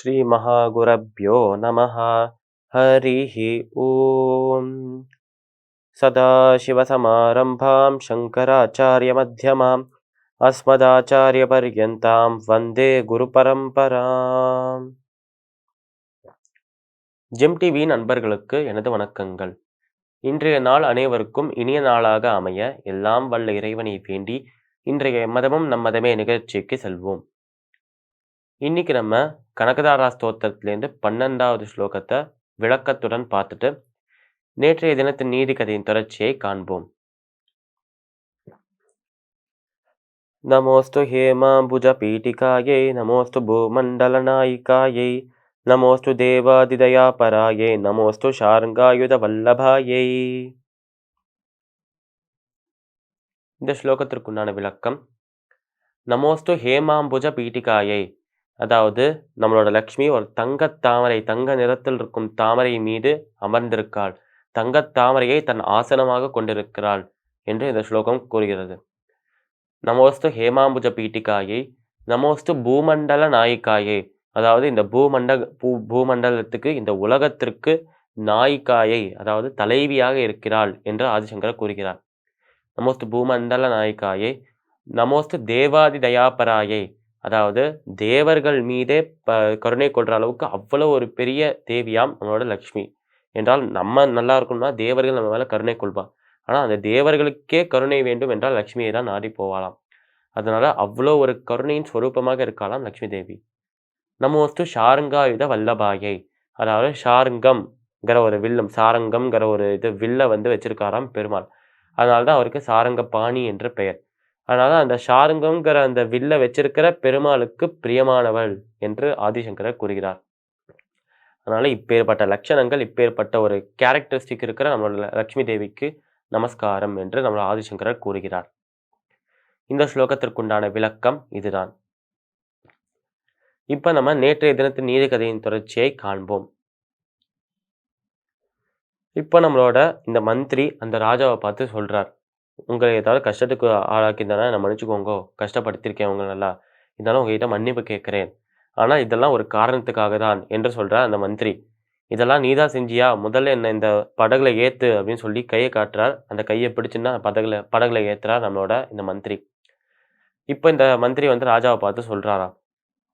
श्रीमहागुरभ्यो नमः हरिः ॐ सदाशिवसमारम्भां शङ्कराचार्यमध्यमाम् अस्मदाचार्यपर्यन्तां வந்தே குருபரம்பராம் ஜெம் டிவி நண்பர்களுக்கு எனது வணக்கங்கள் இன்றைய நாள் அனைவருக்கும் இனிய நாளாக அமைய எல்லாம் வல்ல இறைவனை வேண்டி இன்றைய மதமும் நம் மதமே நிகழ்ச்சிக்கு செல்வோம் இன்னைக்கு நம்ம கனகதாரா ஸ்தோத்திரத்திலேருந்து பன்னெண்டாவது ஸ்லோகத்தை விளக்கத்துடன் பார்த்துட்டு நேற்றைய தினத்தின் நீதி கதையின் தொடர்ச்சியை காண்போம். நமோஸ்து ஹேமாம்புஜ பீட்டிகாயை நமோஸ்து பூமண்டலநாயிகாயை நமோஸ்து தேவாதிதயாபராயை நமோஸ்து ஷார்ங்காயுத வல்லபாயை இந்த ஸ்லோகத்திற்குண்டான விளக்கம் நமோஸ்து ஹேமாம்புஜ பீட்டிகாயை அதாவது நம்மளோட லக்ஷ்மி ஒரு தங்கத் தாமரை தங்க நிறத்தில் இருக்கும் தாமரை மீது அமர்ந்திருக்காள். தங்கத் தாமரையை தன் ஆசனமாக கொண்டிருக்கிறாள் என்று இந்த ஸ்லோகம் கூறுகிறது. நமோஸ்து ஹேமாம்புஜ பீட்டிகாயை நமோஸ்து பூமண்டல நாயிக்காயை அதாவது இந்த பூமண்ட பூ பூமண்டலத்துக்கு இந்த உலகத்திற்கு நாயிக்காயை அதாவது தலைவியாக இருக்கிறாள் என்று ஆதிசங்கர் கூறுகிறார். நமோஸ்து பூமண்டல நாயிக்காயை நமோஸ்து தேவாதி தயாபராயை அதாவது தேவர்கள் மீதே ப கருணை கொள்கிற அளவுக்கு அவ்வளோ ஒரு பெரிய தேவியாம் நம்மளோட லக்ஷ்மி. என்றால் நம்ம நல்லா இருக்கணும்னா தேவர்கள் நம்ம மேலே கருணை கொள்வா ஆனால் அந்த தேவர்களுக்கே கருணை வேண்டும் என்றால் லக்ஷ்மியை தான் நாடி போவாளாம். அதனால அவ்வளோ ஒரு கருணையின் ஸ்வரூபமாக இருக்காளாம் லக்ஷ்மி தேவி. நம்ம வஸ்து ஷாருங்காயுத வல்லபாயை. அதாவது ஷாருங்கம்ங்கிற ஒரு வில்லம் சாரங்கம்ங்கிற ஒரு இது வில்லை வந்து வச்சிருக்காராம் பெருமாள். அதனால தான் அவருக்கு சாரங்க பாணி என்ற பெயர். அதனால அந்த ஷாருங்கம்ங்கிற அந்த வில்ல வச்சிருக்கிற பெருமாளுக்கு பிரியமானவள் என்று ஆதிசங்கரர் கூறுகிறார். அதனால இப்பேற்பட்ட லட்சணங்கள் இப்பேற்பட்ட ஒரு கேரக்டரிஸ்டிக் இருக்கிற நம்மளோட லக்ஷ்மி தேவிக்கு நமஸ்காரம் என்று நம்மளோட ஆதிசங்கரர் கூறுகிறார். இந்த ஸ்லோகத்திற்குண்டான விளக்கம் இதுதான். இப்ப நம்ம நேற்றைய தினத்தின் நீதிக்கதையின் தொடர்ச்சியை காண்போம். இப்போ நம்மளோட இந்த மந்திரி அந்த ராஜாவை பார்த்து சொல்றார். உங்களை ஏதாவது கஷ்டத்துக்கு ஆளாக்கியிருந்தானே நான் மன்னிச்சுக்கோங்கோ! கஷ்டப்படுத்தியிருக்கேன் உங்களை நல்லா. இருந்தாலும் உங்ககிட்ட மன்னிப்பு கேட்குறேன். ஆனால் இதெல்லாம் ஒரு காரணத்துக்காக தான் என்று சொல்கிறார் அந்த மந்திரி. இதெல்லாம் நீ தான் செஞ்சியா? முதல்ல என்ன இந்த படகுல ஏற்று அப்படின்னு சொல்லி கையை காட்டுறார். அந்த கையை பிடிச்சுன்னா படகுல படகுல ஏற்றுறார் நம்மளோட இந்த மந்திரி. இப்போ இந்த மந்திரி வந்து ராஜாவை பார்த்து சொல்கிறாரா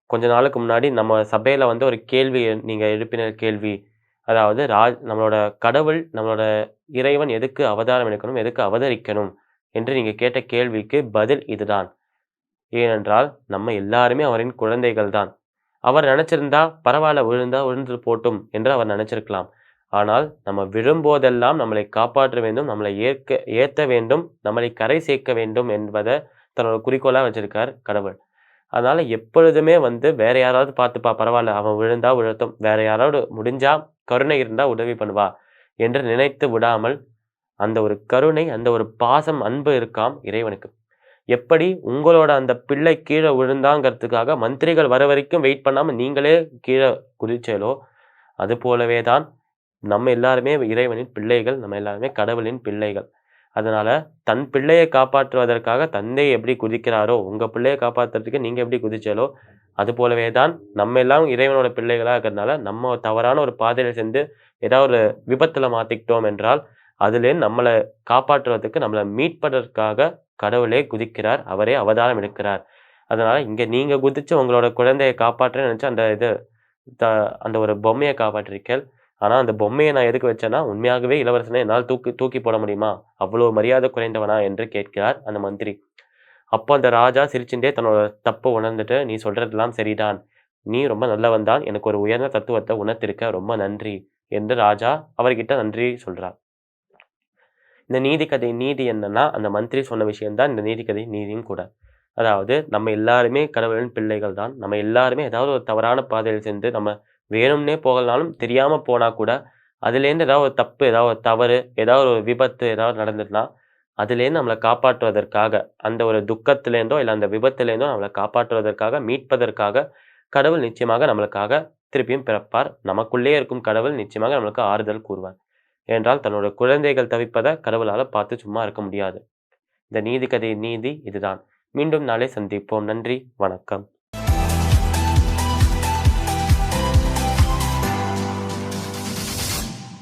கொஞ்ச நாளுக்கு முன்னாடி நம்ம சபையில் வந்து ஒரு கேள்வி நீங்கள் எழுப்பின கேள்வி அதாவது ராஜ் நம்மளோட கடவுள் நம்மளோட இறைவன் எதுக்கு அவதாரம் எடுக்கணும் எதுக்கு அவதரிக்கணும் என்று நீங்கள் கேட்ட கேள்விக்கு பதில் இதுதான். ஏனென்றால் நம்ம எல்லாருமே அவரின் குழந்தைகள் தான். அவர் நினச்சிருந்தா பரவாயில்ல விழுந்தா விழுந்து போட்டும் என்று அவர் நினச்சிருக்கலாம். ஆனால் நம்ம விழும்போதெல்லாம் நம்மளை காப்பாற்ற வேண்டும் நம்மளை ஏற்க ஏற்ற வேண்டும் நம்மளை கரை சேர்க்க வேண்டும் என்பதை தன்னோட குறிக்கோளாக வச்சிருக்கார் கடவுள். அதனால் எப்பொழுதுமே வந்து வேற யாராவது பார்த்துப்பா பரவாயில்ல அவன் விழுந்தா விழட்டும் வேற யாராவது முடிஞ்சா கருணை இருந்தால் உதவி பண்ணுவா என்று நினைத்து விடாமல் அந்த ஒரு கருணை அந்த ஒரு பாசம் அன்பு இருக்காம் இறைவனுக்கு. எப்படி உங்களோட அந்த பிள்ளை கீழே விழுந்தாங்கிறதுக்காக மந்திரிகள் வர வரைக்கும் வெயிட் பண்ணாமல் நீங்களே கீழே குதிச்சேலோ அது போலவே தான் நம்ம எல்லாருமே இறைவனின் பிள்ளைகள் நம்ம எல்லாருமே கடவுளின் பிள்ளைகள். அதனால தன் பிள்ளையை காப்பாற்றுவதற்காக தந்தை எப்படி குதிக்கிறாரோ உங்க பிள்ளையை காப்பாற்றுறதுக்கு நீங்க எப்படி குதிச்சாலோ அது போலவே தான் நம்ம எல்லாம் இறைவனோட பிள்ளைகளாக இருக்கிறதுனால நம்ம தவறான ஒரு பாதையில சேர்ந்து ஏதாவது ஒரு விபத்துல மாத்திக்கிட்டோம் என்றால் அதுலேருந்து நம்மளை காப்பாற்றுவதற்கு நம்மளை மீட்பதற்காக கடவுளே குதிக்கிறார் அவரே அவதாரம் எடுக்கிறார். அதனால இங்க நீங்க குதிச்சு உங்களோட குழந்தையை காப்பாற்றுன்னு நினைச்சு அந்த இது த அந்த ஒரு பொம்மையை காப்பாற்றிருக்கேன் ஆனால் அந்த பொம்மையை நான் எதுக்கு வச்சேன்னா உண்மையாகவே இளவரசனை என்னால் தூக்கி தூக்கி போட முடியுமா? அவ்வளோ மரியாதை குறைந்தவனா என்று கேட்கிறார் அந்த மந்திரி. அப்போ அந்த ராஜா சிரிச்சுட்டே தன்னோட தப்பை உணர்ந்துட்டு நீ சொல்றதெல்லாம் சரிதான். நீ ரொம்ப நல்லவன் தான். எனக்கு ஒரு உயர்ந்த தத்துவத்தை உணர்த்திருக்க. ரொம்ப நன்றி. என்று ராஜா அவர்கிட்ட நன்றி சொல்றார். இந்த நீதி கதை நீதி என்னன்னா அந்த மந்திரி சொன்ன விஷயம்தான் இந்த நீதி கதை நீதியும் கூட. அதாவது நம்ம எல்லாருமே கடவுளின் பிள்ளைகள் தான். நம்ம எல்லாருமே ஏதாவது ஒரு தவறான பாதையில் சென்று நம்ம வேணும்னே போகலனாலும் தெரியாமல் போனால் கூட அதுலேருந்து ஏதாவது ஒரு தப்பு ஏதாவது ஒரு தவறு ஏதாவது ஒரு விபத்து ஏதாவது நடந்துட்டுனா அதுலேருந்து நம்மளை காப்பாற்றுவதற்காக அந்த ஒரு துக்கத்திலேருந்தோ இல்லை அந்த விபத்துலேருந்தோ நம்மளை காப்பாற்றுவதற்காக மீட்பதற்காக கடவுள் நிச்சயமாக நம்மளுக்காக திருப்பியும் பிறப்பார். நமக்குள்ளே இருக்கும் கடவுள் நிச்சயமாக நம்மளுக்கு ஆறுதல் கூறுவார். என்றால் தன்னோட குழந்தைகள் தவிப்பதை கடவுளால் பார்த்து சும்மா இருக்க முடியாது. இந்த நீதி கதை நீதி இதுதான். மீண்டும் நாளை சந்திப்போம். நன்றி. வணக்கம்.